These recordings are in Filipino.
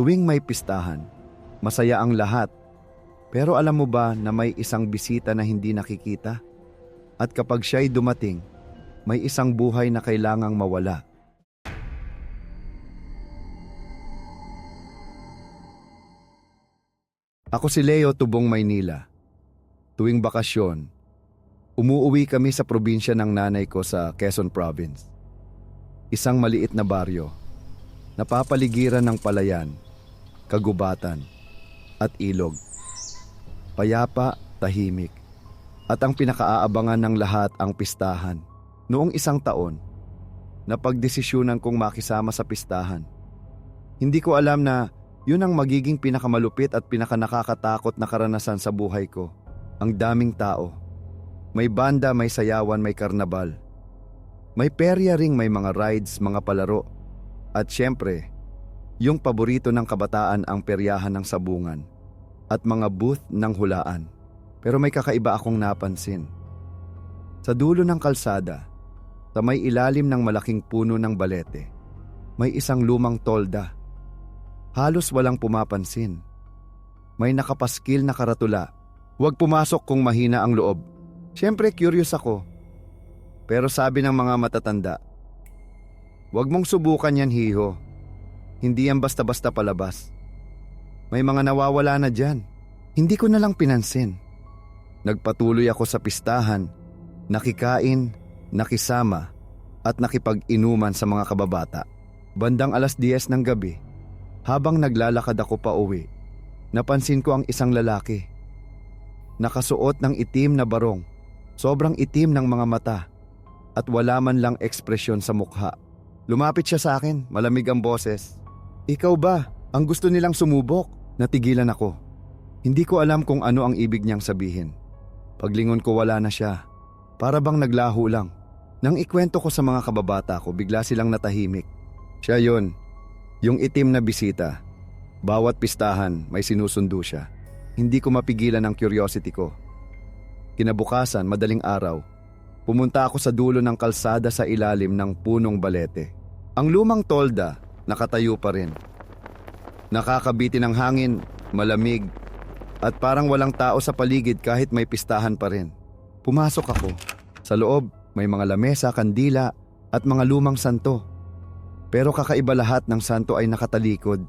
Tuwing may pistahan, masaya ang lahat. Pero alam mo ba na may isang bisita na hindi nakikita? At kapag siya'y dumating, may isang buhay na kailangang mawala. Ako si Leo Tubong, Maynila. Tuwing bakasyon, umuuwi kami sa probinsya ng nanay ko sa Quezon Province. Isang maliit na baryo, napapaligiran ng palayan, kagubatan, at ilog. Payapa, tahimik, at ang pinakaaabangan ng lahat ang pistahan. Noong isang taon, napagdesisyonan kong makisama sa pistahan. Hindi ko alam na yun ang magiging pinakamalupit at pinakanakakatakot na karanasan sa buhay ko. Ang daming tao. May banda, may sayawan, may karnabal. May perya ring may mga rides, mga palaro. At syempre, yung paborito ng kabataan ang peryahan ng sabungan at mga booth ng hulaan. Pero may kakaiba akong napansin. Sa dulo ng kalsada, sa may ilalim ng malaking puno ng balete, may isang lumang tolda. Halos walang pumapansin. May nakapaskil na karatula. Huwag pumasok kung mahina ang loob. Siyempre curious ako. Pero sabi ng mga matatanda, Huwag mong subukan yan, hiho. Hindi yan basta-basta palabas. May mga nawawala na dyan. Hindi ko na lang pinansin. Nagpatuloy ako sa pistahan, nakikain, nakisama, at nakipag-inuman sa mga kababata. Bandang alas 10 ng gabi, habang naglalakad ako pa uwi, napansin ko ang isang lalaki. Nakasuot ng itim na barong, sobrang itim ng mga mata, at wala man lang ekspresyon sa mukha. Lumapit siya sa akin, malamig ang boses. Ikaw ba? Ang gusto nilang sumubok. Natigilan ako. Hindi ko alam kung ano ang ibig niyang sabihin. Paglingon ko wala na siya. Para bang naglaho lang. Nang ikwento ko sa mga kababata ko, bigla silang natahimik. Siya yon, yung itim na bisita. Bawat pistahan, may sinusundo siya. Hindi ko mapigilan ang curiosity ko. Kinabukasan, madaling araw, pumunta ako sa dulo ng kalsada sa ilalim ng punong balete. Ang lumang tolda, nakatayo pa rin. Nakakabitin ng hangin, malamig, at parang walang tao sa paligid kahit may pistahan pa rin. Pumasok ako. Sa loob, may mga lamesa, kandila, at mga lumang santo. Pero kakaiba lahat ng santo ay nakatalikod.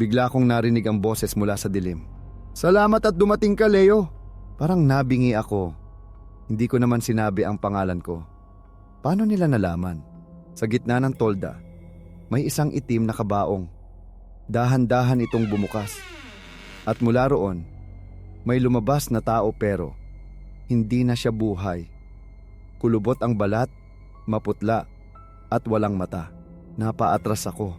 Bigla kong narinig ang boses mula sa dilim. Salamat at dumating ka, Leo. Parang nabingi ako. Hindi ko naman sinabi ang pangalan ko. Paano nila nalaman? Sa gitna ng tolda, may isang itim na kabaong. Dahan-dahan itong bumukas. At mula roon, may lumabas na tao pero hindi na siya buhay. Kulubot ang balat, maputla, at walang mata. Napaatras ako.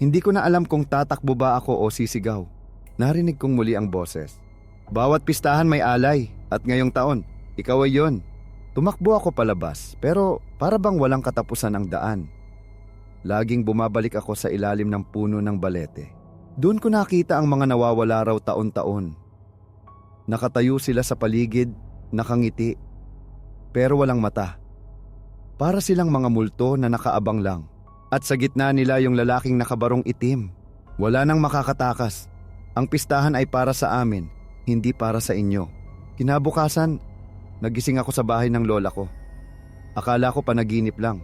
Hindi ko na alam kung tatakbo ba ako o sisigaw. Narinig kong muli ang boses. Bawat pistahan may alay at ngayong taon, ikaw ay yon. Tumakbo ako palabas pero para bang walang katapusan ang daan. Laging bumabalik ako sa ilalim ng puno ng balete. Doon ko nakita ang mga nawawala raw taon-taon. Nakatayo sila sa paligid, nakangiti, pero walang mata. Para silang mga multo na nakaabang lang. At sa gitna nila yung lalaking nakabarong itim. Wala nang makakatakas. Ang pistahan ay para sa amin, hindi para sa inyo. Kinabukasan, nagising ako sa bahay ng lola ko. Akala ko panaginip lang.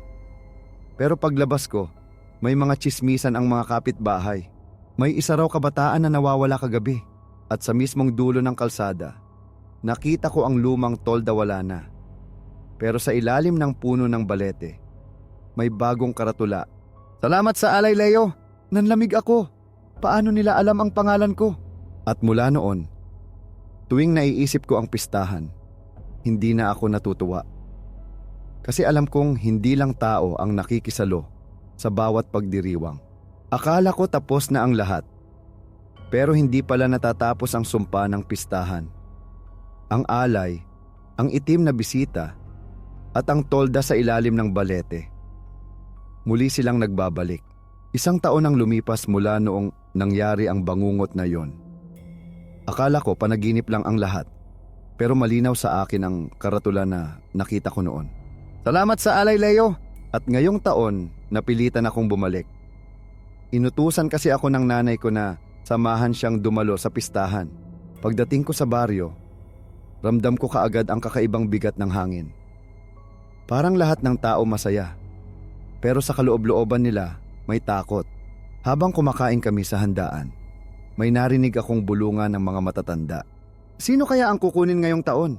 Pero paglabas ko, may mga chismisan ang mga kapitbahay. May isa raw kabataan na nawawala kagabi. At sa mismong dulo ng kalsada, nakita ko ang lumang tolda wala na. Pero sa ilalim ng puno ng balete, may bagong karatula. Salamat sa alay, Leo. Nanlamig ako. Paano nila alam ang pangalan ko? At mula noon, tuwing naiisip ko ang pistahan, hindi na ako natutuwa. Kasi alam kong hindi lang tao ang nakikisalo sa bawat pagdiriwang. Akala ko tapos na ang lahat. Pero hindi pala natatapos ang sumpa ng pistahan. Ang alay, ang itim na bisita, at ang tolda sa ilalim ng balete. Muli silang nagbabalik. Isang taon ang lumipas mula noong nangyari ang bangungot na yon. Akala ko panaginip lang ang lahat, pero malinaw sa akin ang karatula na nakita ko noon. Salamat sa alay, Leo! At ngayong taon, napilitan akong bumalik. Inutusan kasi ako ng nanay ko na Samahan siyang dumalo sa pistahan. Pagdating ko sa baryo, ramdam ko kaagad ang kakaibang bigat ng hangin. Parang lahat ng tao masaya. Pero sa kaloob-looban nila, may takot. Habang kumakain kami sa handaan, may narinig akong bulungan ng mga matatanda. Sino kaya ang kukunin ngayong taon?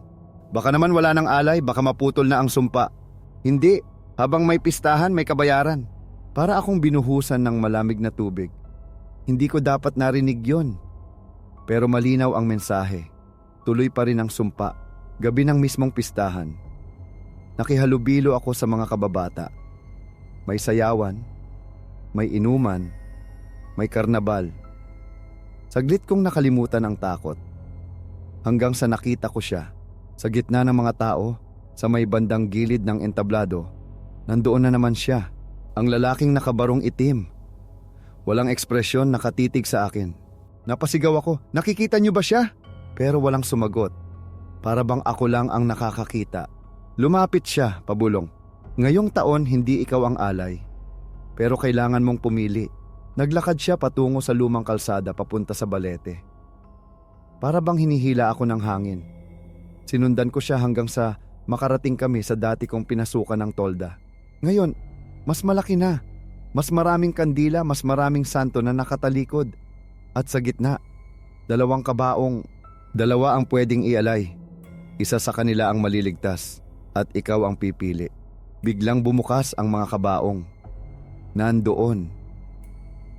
Baka naman wala ng alay, baka maputol na ang sumpa. Hindi, habang may pistahan, may kabayaran. Para akong binuhusan ng malamig na tubig. Hindi ko dapat narinig yon. Pero malinaw ang mensahe. Tuloy pa rin ang sumpa. Gabi ng mismong pistahan. Nakihalubilo ako sa mga kababata. May sayawan, may inuman, may karnabal. Saglit kong nakalimutan ang takot. Hanggang sa nakita ko siya, sa gitna ng mga tao, sa may bandang gilid ng entablado, nandoon na naman siya, ang lalaking nakabarong itim. Walang ekspresyon nakatitig sa akin. Napasigaw ako, nakikita niyo ba siya? Pero walang sumagot. Para bang ako lang ang nakakakita. Lumapit siya, pabulong. Ngayong taon hindi ikaw ang alay. Pero kailangan mong pumili. Naglakad siya patungo sa lumang kalsada papunta sa balete. Para bang hinihila ako ng hangin. Sinundan ko siya hanggang sa makarating kami sa dati kong pinasukan ng tolda. Ngayon, mas malaki na. Mas maraming kandila, mas maraming santo na nakatalikod. At sa gitna, dalawang kabaong, dalawa ang pwedeng ialay. Isa sa kanila ang maliligtas at ikaw ang pipili. Biglang bumukas ang mga kabaong. Nandoon.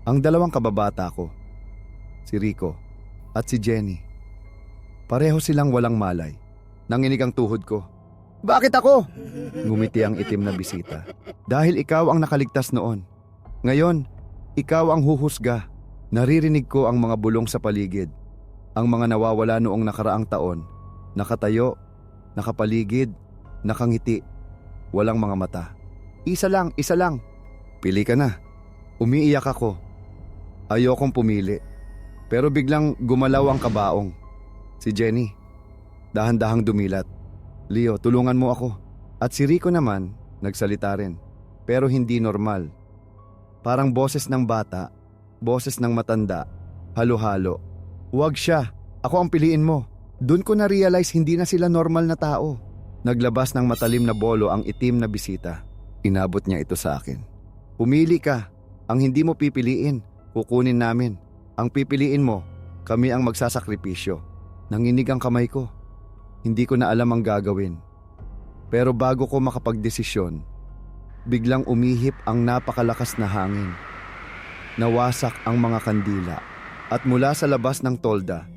Ang dalawang kababata ko, si Rico at si Jenny. Pareho silang walang malay. Nanginig ang tuhod ko. Bakit ako? Ngumiti ang itim na bisita. Dahil ikaw ang nakaligtas noon. Ngayon, ikaw ang huhusga. Naririnig ko ang mga bulong sa paligid. Ang mga nawawala noong nakaraang taon. Nakatayo, nakapaligid, nakangiti. Walang mga mata. Isa lang, isa lang. Pili ka na. Umiiyak ako. Ayokong pumili. Pero biglang gumalaw ang kabaong. Si Jenny. Dahan-dahang dumilat. Leo, tulungan mo ako. At si Rico naman, nagsalita rin. Pero hindi normal. Parang boses ng bata, boses ng matanda, halo-halo. Huwag siya, ako ang piliin mo. Doon ko na-realize hindi na sila normal na tao. Naglabas ng matalim na bolo ang itim na bisita. Inabot niya ito sa akin. Pumili ka. Ang hindi mo pipiliin, kukunin namin. Ang pipiliin mo, kami ang magsasakripisyo. Nanginig ang kamay ko. Hindi ko na alam ang gagawin. Pero bago ko makapagdesisyon, biglang umihip ang napakalakas na hangin. Nawasak ang mga kandila at mula sa labas ng tolda,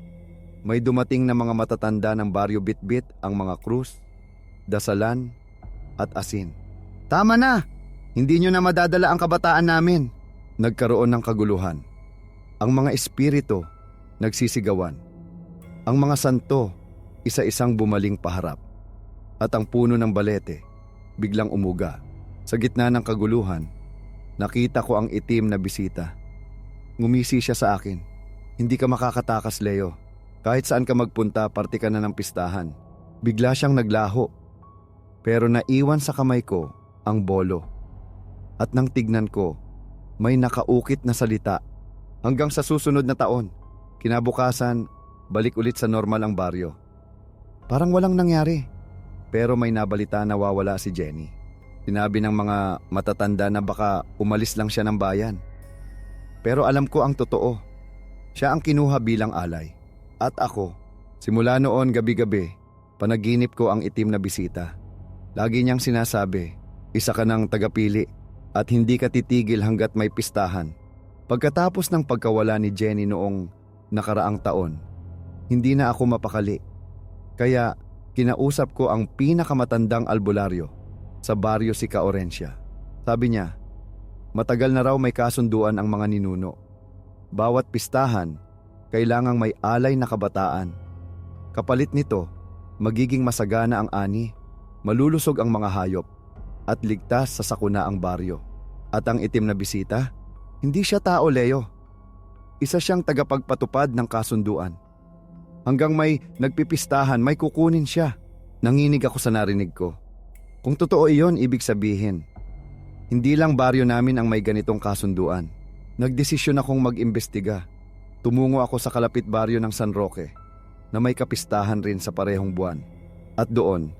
may dumating na mga matatanda ng baryo bitbit ang mga krus, dasalan at asin. Tama na! Hindi nyo na madadala ang kabataan namin. Nagkaroon ng kaguluhan. Ang mga espiritu, nagsisigawan. Ang mga santo, isa-isang bumaling paharap. At ang puno ng balete, biglang umuga. Sa gitna ng kaguluhan, nakita ko ang itim na bisita. Ngumisi siya sa akin. Hindi ka makakatakas, Leo. Kahit saan ka magpunta, parte ka na ng pistahan. Bigla siyang naglaho. Pero naiwan sa kamay ko ang bolo. At nang tignan ko, may nakaukit na salita. Hanggang sa susunod na taon, kinabukasan, balik ulit sa normal ang baryo. Parang walang nangyari. Pero may nabalita na wawala si Jenny. Sinabi ng mga matatanda na baka umalis lang siya ng bayan. Pero alam ko ang totoo. Siya ang kinuha bilang alay. At ako, simula noon gabi-gabi, panaginip ko ang itim na bisita. Lagi niyang sinasabi, isa ka ng tagapili at hindi ka titigil hanggat may pistahan. Pagkatapos ng pagkawala ni Jenny noong nakaraang taon, hindi na ako mapakali. Kaya kinausap ko ang pinakamatandang albularyo sa baryo si Kaorencia. Sabi niya, matagal na raw may kasunduan ang mga ninuno. Bawat pistahan, kailangang may alay na kabataan. Kapalit nito, magiging masagana ang ani, malulusog ang mga hayop, at ligtas sa sakuna ang baryo. At ang itim na bisita, hindi siya tao Leo. Isa siyang tagapagpatupad ng kasunduan. Hanggang may nagpipistahan, may kukunin siya. Nanginig ako sa narinig ko. Kung totoo iyon, ibig sabihin, hindi lang baryo namin ang may ganitong kasunduan. Nagdesisyon akong mag-imbestiga. tumungo ako sa kalapit baryo ng San Roque na may kapistahan rin sa parehong buwan. At doon,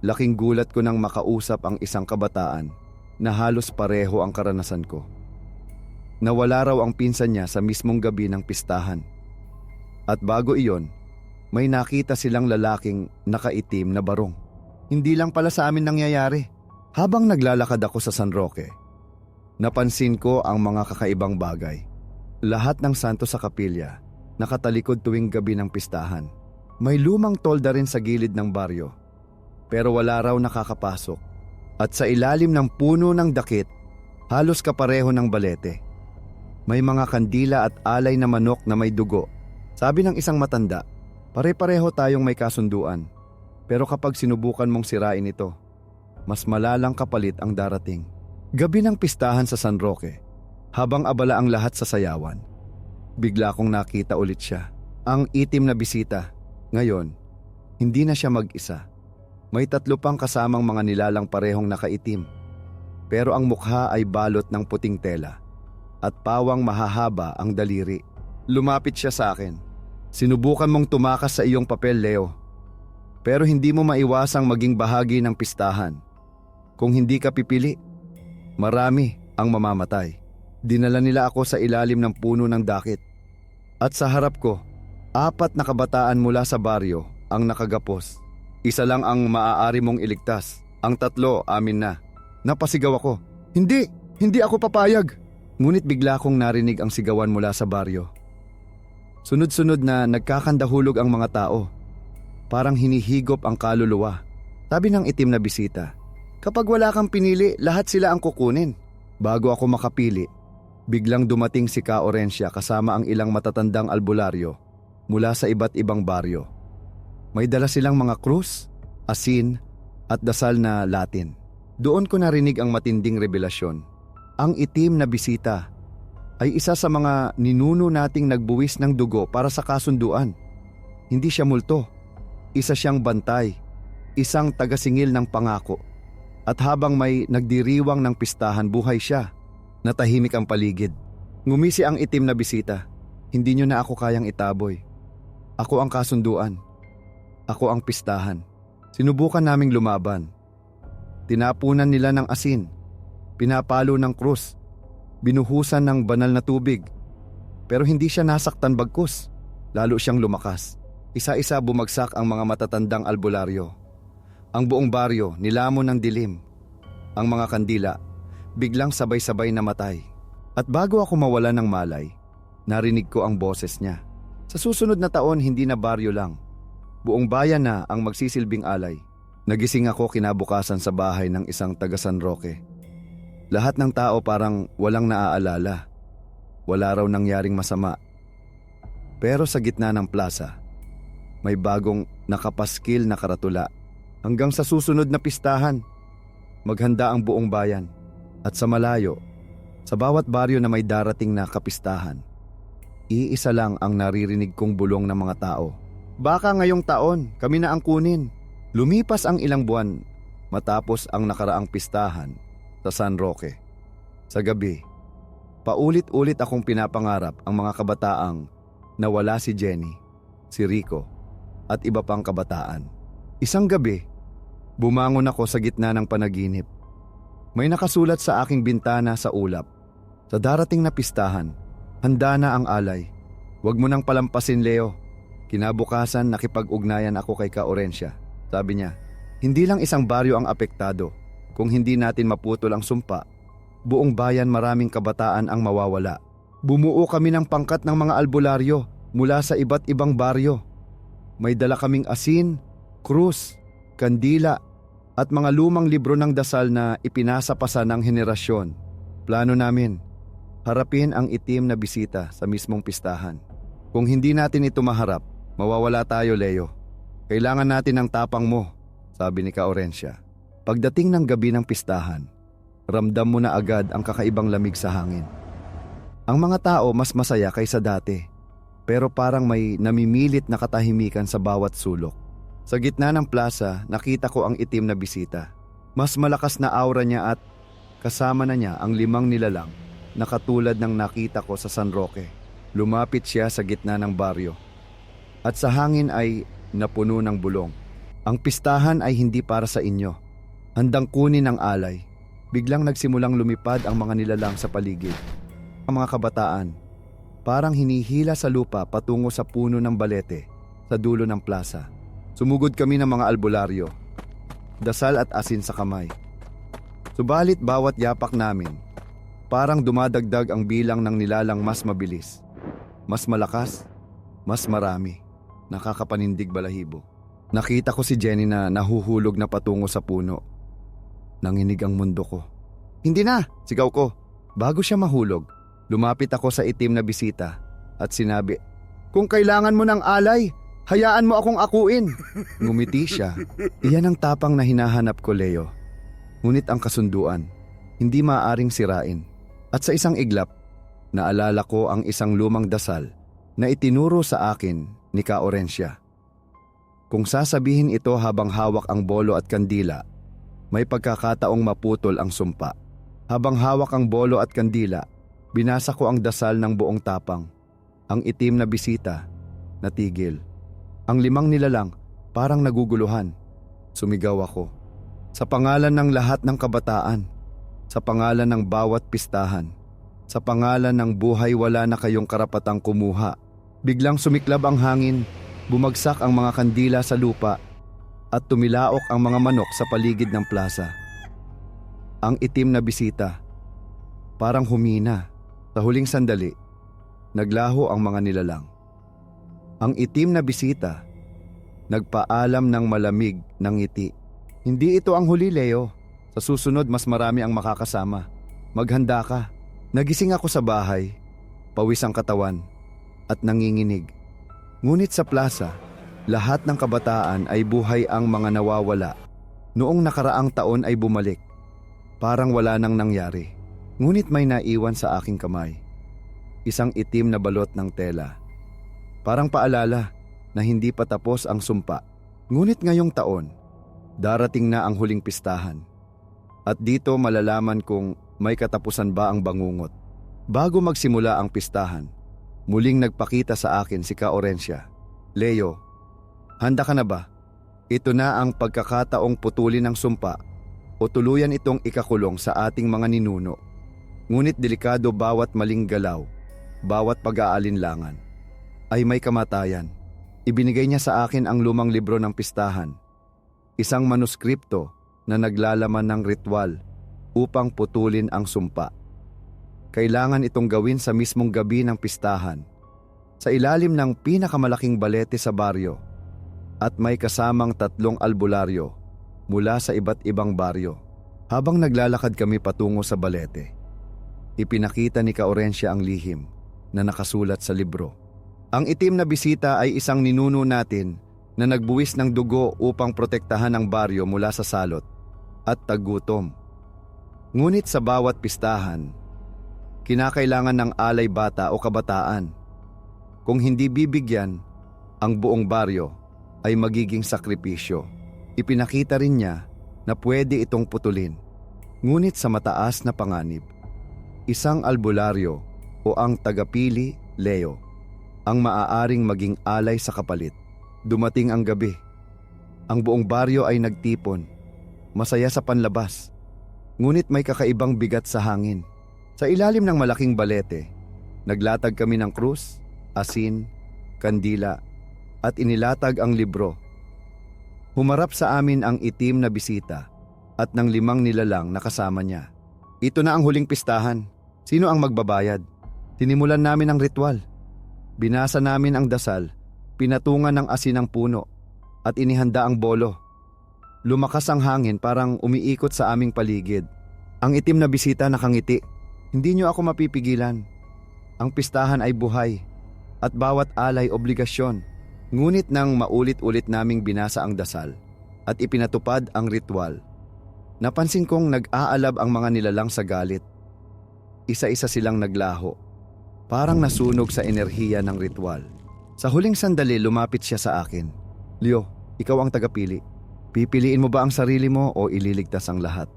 laking gulat ko nang makausap ang isang kabataan na halos pareho ang karanasan ko. Nawala raw ang pinsan niya sa mismong gabi ng pistahan. At bago iyon, may nakita silang lalaking nakaitim na barong. Hindi lang pala sa amin nangyayari. Habang naglalakad ako sa San Roque, napansin ko ang mga kakaibang bagay. Lahat ng santo sa kapilya, nakatalikod tuwing gabi ng pistahan. May lumang tolda rin sa gilid ng baryo, pero wala raw nakakapasok. At sa ilalim ng puno ng dakit, halos kapareho ng balete. May mga kandila at alay na manok na may dugo. Sabi ng isang matanda, pare-pareho tayong may kasunduan. Pero kapag sinubukan mong sirain ito, mas malalang kapalit ang darating. Gabi ng pistahan sa San Roque, habang abala ang lahat sa sayawan. Bigla kong nakita ulit siya. Ang itim na bisita. Ngayon, hindi na siya mag-isa. May tatlo pang kasamang mga nilalang parehong nakaitim. Pero ang mukha ay balot ng puting tela at pawang mahahaba ang daliri. Lumapit siya sa akin. Sinubukan mong tumakas sa iyong papel, Leo. Pero hindi mo maiwasang maging bahagi ng pistahan. Kung hindi ka pipili, marami ang mamamatay. Dinala nila ako sa ilalim ng puno ng dakit. At sa harap ko, apat na kabataan mula sa baryo ang nakagapos. Isa lang ang maaari mong iligtas. Ang tatlo, amin na. Napasigaw ako. Hindi! Hindi ako papayag! Ngunit bigla kong narinig ang sigawan mula sa baryo. Sunod-sunod na nagkakandahulog ang mga tao. Parang hinihigop ang kaluluwa. Sabi ng itim na bisita, Kapag wala kang pinili, lahat sila ang kukunin. Bago ako makapili, biglang dumating si Ka Orencia kasama ang ilang matatandang albularyo mula sa iba't ibang baryo. May dala silang mga krus, asin, at dasal na Latin. Doon ko narinig ang matinding revelasyon. Ang itim na bisita ay isa sa mga ninuno nating nagbuwis ng dugo para sa kasunduan. Hindi siya multo. Isa siyang bantay. Isang tagasingil ng pangako. At habang may nagdiriwang ng pistahan, buhay siya. Natahimik ang paligid. Ngumisi ang itim na bisita. Hindi niyo na ako kayang itaboy. Ako ang kasunduan. Ako ang pistahan. Sinubukan naming lumaban. Tinapunan nila ng asin. Pinapalo ng krus. Binuhusan ng banal na tubig. Pero hindi siya nasaktan bagkus. Lalo siyang lumakas. Isa-isa bumagsak ang mga matatandang albularyo. Ang buong baryo nilamon ng dilim. Ang mga kandila biglang sabay-sabay namatay. At bago ako mawala ng malay, narinig ko ang boses niya. Sa susunod na taon hindi na baryo lang. Buong bayan na ang magsisilbing alay. Nagising ako kinabukasan sa bahay ng isang taga San Roque. Lahat ng tao parang walang naaalala. Wala raw nangyaring masama. Pero sa gitna ng plaza, may bagong nakapaskil na karatula. Hanggang sa susunod na pistahan, maghanda ang buong bayan. At sa malayo, sa bawat baryo na may darating na kapistahan, iisa lang ang naririnig kong bulong ng mga tao. Baka ngayong taon, kami na ang kunin. Lumipas ang ilang buwan matapos ang nakaraang pistahan sa San Roque. Sa gabi, paulit-ulit akong pinapangarap ang mga kabataang nawala si Jenny, si Rico, at iba pang kabataan. Isang gabi, bumangon ako sa gitna ng panaginip. May nakasulat sa aking bintana sa ulap. Sa darating na pistahan, handa na ang alay. Huwag mo nang palampasin, Leo. Kinabukasan nakipag-ugnayan ako kay Ka Orencia. Sabi niya, hindi lang isang baryo ang apektado. Kung hindi natin maputol ang sumpa, buong bayan maraming kabataan ang mawawala. Bumuo kami ng pangkat ng mga albularyo mula sa iba't ibang baryo. May dala kaming asin, krus, kandila, at mga lumang libro ng dasal na ipinasa pa sa ng henerasyon. Plano namin, harapin ang itim na bisita sa mismong pistahan. Kung hindi natin ito maharap, mawawala tayo, Leo. Kailangan natin ng tapang mo, sabi ni Ka Orencia. Pagdating ng gabi ng pistahan, ramdam mo na agad ang kakaibang lamig sa hangin. Ang mga tao mas masaya kaysa dati, pero parang may namimilit na katahimikan sa bawat sulok. Sa gitna ng plaza, nakita ko ang itim na bisita. Mas malakas na aura niya at kasama na niya ang limang nilalang na katulad ng nakita ko sa San Roque. Lumapit siya sa gitna ng baryo. At sa hangin ay napuno ng bulong. Ang pistahan ay hindi para sa inyo. Handang kunin ang alay. Biglang nagsimulang lumipad ang mga nilalang sa paligid. Ang mga kabataan, parang hinihila sa lupa patungo sa puno ng balete sa dulo ng plaza. Sumugod kami ng mga albularyo, dasal at asin sa kamay. Subalit bawat yapak namin, parang dumadagdag ang bilang ng nilalang mas mabilis, mas malakas, mas marami, nakakapanindig balahibo. Nakita ko si Jenny na nahuhulog na patungo sa puno. Nanginig ang mundo ko. Hindi na, sigaw ko. Bago siya mahulog, lumapit ako sa itim na bisita at sinabi, Kung kailangan mo ng alay, hayaan mo akong akuin. Ngumiti siya. Iyan ang tapang na hinahanap ko, Leo. Ngunit ang kasunduan, hindi maaaring sirain. At sa isang iglap, naalala ko ang isang lumang dasal na itinuro sa akin ni Ka Orencia. Kung sasabihin ito habang hawak ang bolo at kandila, may pagkakataong maputol ang sumpa. Habang hawak ang bolo at kandila, binasa ko ang dasal ng buong tapang. Ang itim na bisita, natigil. Ang limang nilalang, parang naguguluhan. Sumigaw ako. Sa pangalan ng lahat ng kabataan, sa pangalan ng bawat pistahan, sa pangalan ng buhay wala na kayong karapatang kumuha. Biglang sumiklab ang hangin, bumagsak ang mga kandila sa lupa at tumilaok ang mga manok sa paligid ng plaza. Ang itim na bisita, parang humina. Sa huling sandali, naglaho ang mga nilalang. Ang itim na bisita, nagpaalam ng malamig ng ngiti. Hindi ito ang huli, Leo. Sa susunod, mas marami ang makakasama. Maghanda ka. Nagising ako sa bahay, pawis ang katawan, at nanginginig. Ngunit sa plaza, lahat ng kabataan ay buhay ang mga nawawala. Noong nakaraang taon ay bumalik. Parang wala nang nangyari. Ngunit may naiwan sa aking kamay. Isang itim na balot ng tela. Parang paalala na hindi pa tapos ang sumpa. Ngunit ngayong taon, darating na ang huling pistahan. At dito malalaman kung may katapusan ba ang bangungot. Bago magsimula ang pistahan, muling nagpakita sa akin si Ka Orencia. Leo, handa ka na ba? Ito na ang pagkakataong putulin ng sumpa o tuluyan itong ikakulong sa ating mga ninuno. Ngunit delikado bawat maling galaw, bawat pag-aalinlangan, ay may kamatayan. Ibinigay niya sa akin ang lumang libro ng pistahan, isang manuskripto na naglalaman ng ritual upang putulin ang sumpa. Kailangan itong gawin sa mismong gabi ng pistahan, sa ilalim ng pinakamalaking balete sa baryo, at may kasamang tatlong albularyo mula sa iba't ibang baryo. Habang naglalakad kami patungo sa balete, ipinakita ni Kaorencia ang lihim na nakasulat sa libro. Ang itim na bisita ay isang ninuno natin na nagbuwis ng dugo upang protektahan ang baryo mula sa salot at tagutom. Ngunit sa bawat pistahan, kinakailangan ng alay bata o kabataan. Kung hindi bibigyan, ang buong baryo ay magiging sakripisyo. Ipinakita rin niya na pwede itong putulin. Ngunit sa mataas na panganib, isang albularyo o ang tagapili, Leo, ang maaaring maging alay sa kapalit. Dumating ang gabi. Ang buong baryo ay nagtipon. Masaya sa panlabas. Ngunit may kakaibang bigat sa hangin. Sa ilalim ng malaking balete, naglatag kami ng krus, asin, kandila, at inilatag ang libro. Humarap sa amin ang itim na bisita at ng limang nilalang na kasama niya. Ito na ang huling pistahan. Sino ang magbabayad? Tinimulan namin ang ritual. Binasa namin ang dasal, pinatungan ng asin ang puno, at inihanda ang bolo. Lumakas ang hangin parang umiikot sa aming paligid. Ang itim na bisita nakangiti. Hindi niyo ako mapipigilan. Ang pistahan ay buhay, at bawat alay obligasyon. Ngunit nang maulit-ulit naming binasa ang dasal at ipinatupad ang ritual, napansin kong nag-aalab ang mga nilalang sa galit. Isa-isa silang naglaho, parang nasunog sa enerhiya ng ritual. Sa huling sandali lumapit siya sa akin. Leo, ikaw ang tagapili. Pipiliin mo ba ang sarili mo o ililigtas ang lahat?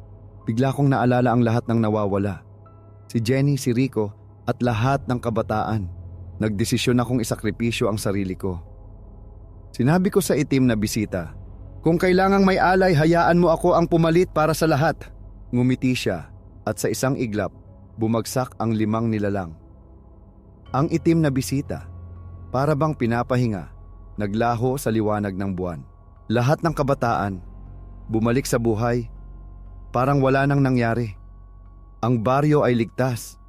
Bigla kong naalala ang lahat ng nawawala. Si Jenny, si Rico, at lahat ng kabataan. Nagdesisyon akong isakripisyo ang sarili ko. Sinabi ko sa itim na bisita, Kung kailangang may alay, hayaan mo ako ang pumalit para sa lahat. Ngumiti siya at sa isang iglap, bumagsak ang limang nilalang. Ang itim na bisita, para bang pinapahinga, naglaho sa liwanag ng buwan. Lahat ng kabataan, bumalik sa buhay, parang wala nang nangyari. Ang baryo ay ligtas,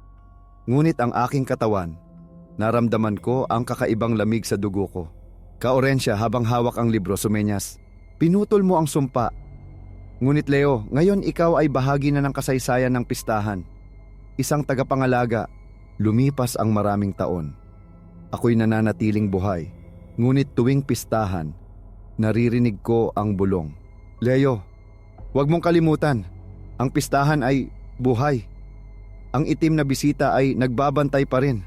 ngunit ang aking katawan, naramdaman ko ang kakaibang lamig sa dugo ko. Kaorensya habang hawak ang libro sumenyas, pinutol mo ang sumpa. Ngunit Leo, ngayon ikaw ay bahagi na ng kasaysayan ng pistahan. Isang tagapangalaga, lumipas ang maraming taon. Ako'y nananatiling buhay, ngunit tuwing pistahan, naririnig ko ang bulong. Leo, huwag mong kalimutan, ang pistahan ay buhay. Ang itim na bisita ay nagbabantay pa rin.